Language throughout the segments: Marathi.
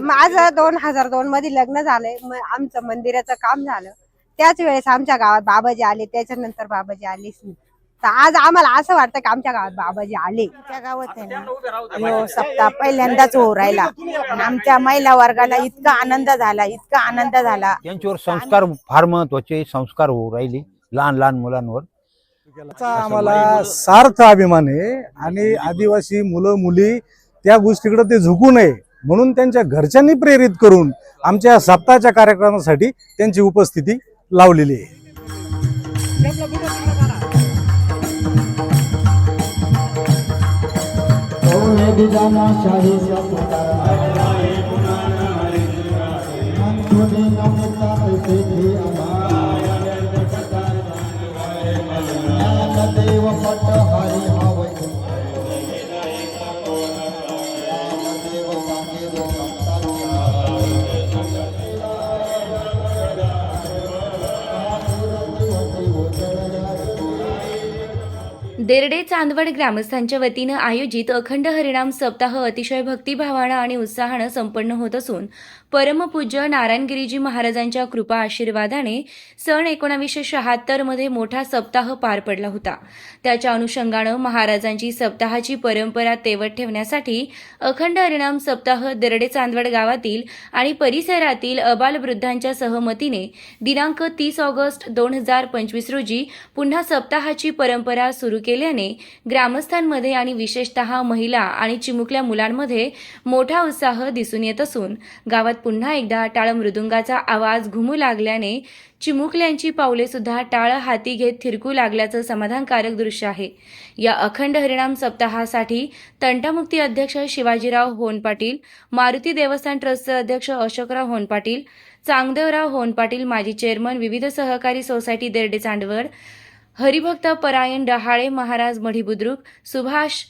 माझं दोन हजार दोन मध्ये लग्न झालंय. म- आमचं मंदिराचं काम झालं. त्याच वेळेस आमच्या गावात बाबाजी आले. त्याच्यानंतर बाबाजी आलेच नाही. तर आज आम्हाला असं वाटतं की आमच्या गावात बाबाजी आले. आमच्या गावात आहे ना. सप्ताह पहिल्यांदाच होऊ राहिला. आणि आमच्या महिला वर्गाला इतका आनंद झाला इतका आनंद झाला. त्यांच्यावर संस्कार फार महत्त्वाचे संस्कार होऊ राहिले लहान लहान मुलांवर. त्याचा आम्हाला सार्थ अभिमान आहे आणि आदिवासी मुलं मुली त्या गोष्टीकडे ते झुकू नये. म्हणून त्यांच्या घरच्यांनी प्रेरित करून आमच्या सप्ताहाच्या कार्यक्रमासाठी त्यांची उपस्थिती लावलेली आहे. देरडे चांदवड ग्रामस्थांच्या वतीनं आयोजित अखंड हरिणाम सप्ताह अतिशय भक्तिभावानं आणि उत्साहानं संपन्न होत असून परमपूज्य नारायणगिरीजी महाराजांच्या कृपा आशीर्वादाने सन एकोणावीसशे शहात्तरमध्ये मोठा सप्ताह पार पडला होता. त्याच्या अनुषंगानं महाराजांची सप्ताहाची परंपरा तेवत ठेवण्यासाठी अखंड हरिणाम सप्ताह देरडे चांदवड गावातील आणि परिसरातील अबालवृद्धांच्या सहमतीने दिनांक तीस ऑगस्ट दोन हजार पंचवीस रोजी पुन्हा सप्ताहाची परंपरा सुरू केल्याने ग्रामस्थांमध्ये आणि विशेषतः महिला आणि चिमुकल्या मुलांमध्ये मोठा उत्साह दिसून येत असून गावात पुन्हा एकदा टाळ मृदुंगाचा आवाज घुमू लागल्याने चिमुकल्यांची पावले सुद्धा टाळ हाती घेत थिरकू लागल्याचं समाधानकारक दृश्य आहे. या अखंड हरिणाम सप्ताहासाठी तंटामुक्ती अध्यक्ष शिवाजीराव होन पाटील मारुती देवस्थान ट्रस्टचे अध्यक्ष अशोकराव होन पाटील चांगदेवराव होन पाटील माजी चेअरमन विविध सहकारी सोसायटी देरडे चांडवड हरिभक्त परायण डहाळे महाराज मढी बुद्रुक सुभाष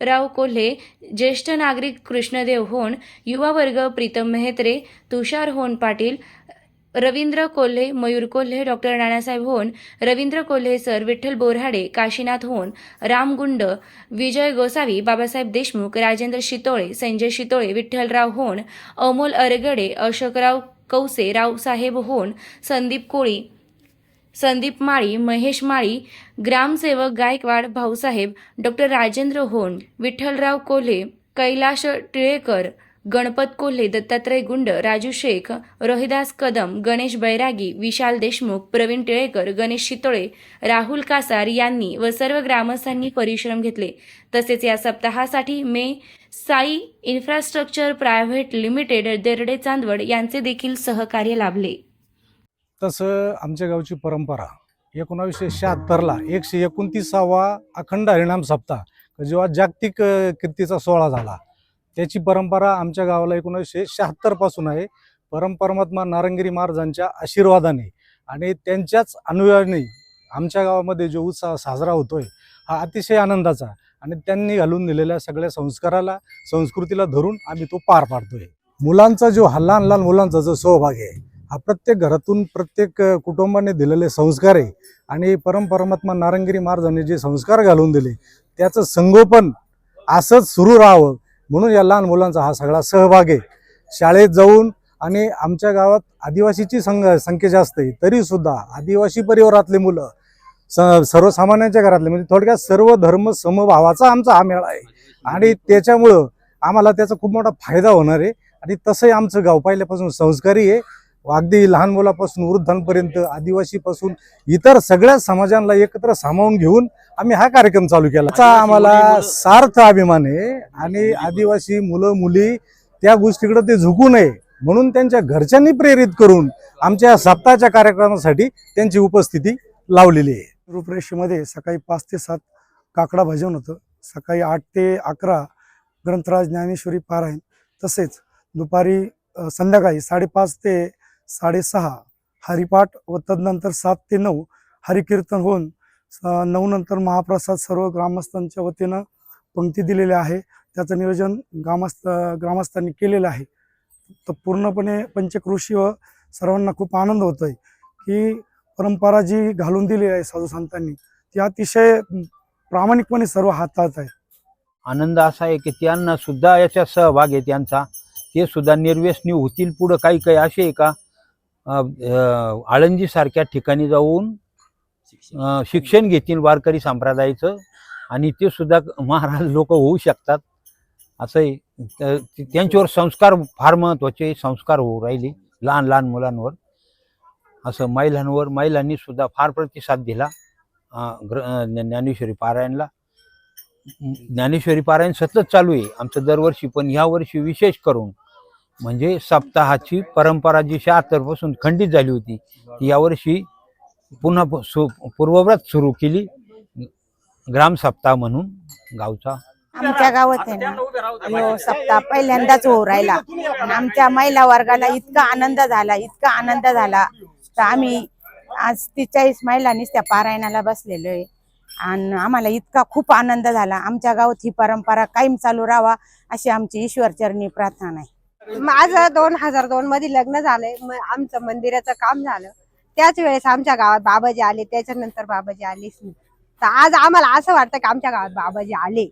राव कोल्हे ज्येष्ठ नागरिक कृष्णदेव होण युवा वर्ग प्रीतम मेहत्रे तुषार होन पाटील रवींद्र कोल्हे मयूर कोल्हे डॉक्टर नानासाहेब होन रवींद्र कोल्हे सर विठ्ठल बोरहाडे काशीनाथ होन रामगुंड विजय गोसावी बाबासाहेब देशमुख राजेंद्र शितोळे संजय शितोळे विठ्ठलराव होण अमोल अरगडे अशोकराव कौसे रावसाहेब होन संदीप कोळी संदीप माळी महेश माळी ग्रामसेवक गायकवाड भाऊसाहेब डॉक्टर राजेंद्र होन विठ्ठलराव कोल्हे कैलाश टिळेकर गणपत कोल्हे दत्तात्रय गुंड राजू शेख रोहिदास कदम गणेश बैरागी विशाल देशमुख प्रवीण टिळेकर गणेश शितोळे राहुल कासार यांनी व सर्व ग्रामस्थांनी परिश्रम घेतले. तसेच या सप्ताहासाठी मे Sai infrastructure private limited Derde Chandwad यांचे देखील सहकार्य लाभले. तसं आमच्या गावची परंपरा एकोणावीसशे शहात्तरला एकशे एकोणतीसावा अखंड हरिणाम सप्ताह जेव्हा जागतिक कीर्तीचा सोहळा झाला त्याची परंपरा आमच्या गावाला एकोणीसशे शहात्तरपासून आहे. परमपरमात्मा नारंगिरी महाराजांच्या आशीर्वादाने आणि त्यांच्याच अनुयाने आमच्या गावामध्ये जो उत्साह साजरा होतोय हा अतिशय आनंदाचा आणि त्यांनी घालून दिलेल्या सगळ्या संस्काराला संस्कृतीला धरून आम्ही तो पार पाडतोय. मुलांचा जो हा लहान लहान मुलांचा जो सहभाग आहे हा प्रत्येक घरातून प्रत्येक कुटुंबाने दिलेले संस्कार आहे. आणि परमपरमात्मा नारंगिरी महाराजांनी जे संस्कार घालून दिले त्याचं संगोपन असंच सुरू राहावं. म्हणून या लहान मुलांचा हा सगळा सहभाग आहे. शाळेत जाऊन आणि आमच्या गावात आदिवासीची संघ संख्या जास्त आहे तरीसुद्धा आदिवासी परिवारातले मुलं स सर्वसामान्यांच्या घरातले म्हणजे थोडक्यात सर्व धर्म समभावाचा आमचा हा मेळा आहे. आणि त्याच्यामुळं आम्हाला त्याचा खूप मोठा फायदा होणार आहे. आणि तसंही आमचं गाव पहिल्यापासून संस्कारी आहे. अगदी लहान मुलापासून वृद्धांपर्यंत आदिवासीपासून इतर सगळ्या समाजांना एकत्र सामावून घेऊन आम्ही हा कार्यक्रम चालू केला. त्याचा आम्हाला सार्थ अभिमान आहे आणि आदिवासी मुलं मुली त्या गोष्टीकडे ते झुकू नये म्हणून त्यांच्या घरच्यांनी प्रेरित करून आमच्या सप्ताहाच्या कार्यक्रमासाठी त्यांची उपस्थिती लावलेली आहे. रूपरेषेमध्ये सकाळी पाच ते सात काकडा भजन होतं. सकाळी आठ ते अकरा ग्रंथराज ज्ञानेश्वरी पारायण तसेच दुपारी संध्याकाळी साडेपाच ते साडेसहा हरिपाठ व तदनंतर सात ते नऊ हरिकीर्तन होऊन नऊ नंतर महाप्रसाद सर्व ग्रामस्थांच्या वतीनं पंक्ती दिलेल्या आहे. त्याचं नियोजन ग्रामस्थ ग्रामस्थांनी केलेलं आहे. तर पूर्णपणे पंचकृषी व सर्वांना खूप आनंद होतो आहे की परंपरा जी घालून दिली आहे साधू संतांनी ती अतिशय प्रामाणिकपणे सर्व हाताळत आहे आनंद असा आहे की त्यांना सुद्धा याचा सहभाग आहे त्यांचा. ते सुद्धा निर्व्यसनी होतील पुढं काही काही असे आहे का? आळंदी सारख्या ठिकाणी जाऊन शिक्षण. घेतील वारकरी संप्रदायाचं आणि ते सुद्धा महाराज लोक होऊ शकतात. असं आहे तर त्यांच्यावर संस्कार फार महत्त्वाचे संस्कार होऊ राहिले लहान लहान मुलांवर. असं महिलांवर महिलांनी सुद्धा फार प्रतिसाद दिला ग्र ज्ञानेश्वरी पारायणला. ज्ञानेश्वरी पारायण सतत चालू आहे. आमचं दरवर्षी पण ह्या वर्षी विशेष करून म्हणजे सप्ताहाची परंपरा जी शहात्तरपासून खंडित झाली होती ती यावर्षी पुन्हा सु पूर्वव्रत सुरू केली. ग्राम सप्ताह म्हणून गावचा. आमच्या गावात आहे ना यो सप्ताह पहिल्यांदाच होऊ राहिला. आणि आमच्या महिला वर्गाला इतका आनंद झाला इतका आनंद झाला. तर आम्ही आज तेचाळीस महिलांनीच त्या पारायणाला बसलेलो आहे. आणि आम्हाला इतका खूप आनंद झाला. आमच्या गावात ही परंपरा कायम चालू राहावा अशी आमची ईश्वरचरणी प्रार्थना आहे. माझं दोन हजार दोन मध्ये लग्न झालंय. आमचं मंदिराचं काम झालं. त्याच वेळेस आमच्या गावात बाबाजी आले. त्याच्यानंतर बाबाजी आलेच नाही. तर आज आम्हाला असं वाटतं की आमच्या गावात बाबाजी आले.